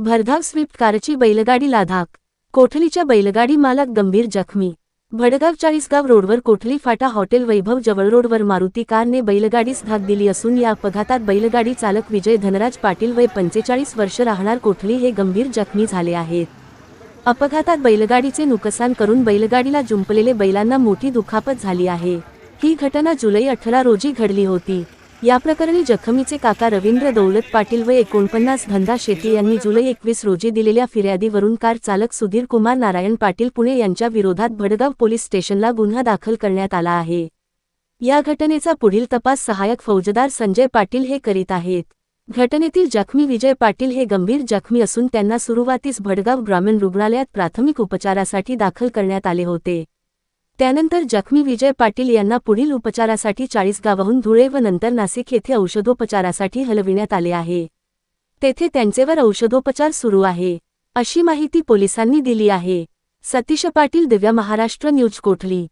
भरधाव स्विफ्ट कारची बैलगाडी लाधाक. कोठलीच्या बैलगाडी मालक गंभीर जखमी. भडगाव चाळीसगाव रोडवर कोठली फाटा हॉटेल वैभव जवळ रोडवर मारुती कारने बैलगाडीस धाक दिली असून या अपघातात बैलगाडी चालक विजय धनराज पाटील वय पंचेचाळीस वर्ष राहणार कोठली हे गंभीर जखमी झाले आहेत. अपघातात बैलगाडीचे नुकसान करून बैलगाडीला जुंपलेले बैलांना मोठी दुखापत झाली आहे. ही घटना जुलै अठरा रोजी घडली होती. या प्रकरणी जखमीचे काका रवींद्र दौलत पाटील व एकोणपन्नास धंदा शेती यांनी जुलै एकवीस रोजी दिलेल्या फिर्यादीवरून कार चालक सुधीर कुमार नारायण पाटील पुणे यांच्या विरोधात भडगाव पोलीस स्टेशनला गुन्हा दाखल करण्यात आला आहे. या घटनेचा पुढील तपास सहायक फौजदार संजय पाटील हे करीत आहेत. घटनेतील जखमी विजय पाटील हे गंभीर जखमी असून त्यांना सुरुवातीस भडगाव ग्रामीण रुग्णालयात प्राथमिक उपचारासाठी दाखल करण्यात आले होते. त्यानंतर जखमी विजय पाटील यांना पुढील उपचारासाठी चाळीसगावाहून धुळे व नंतर नाशिक येथे औषधोपचारासाठी हलविण्यात आले आहे. तेथे त्यांचेवर औषधोपचार सुरू आहे. अशी माहिती पोलिसांनी दिली आहे. सतीश पाटील दिव्या महाराष्ट्र न्यूज कोठली?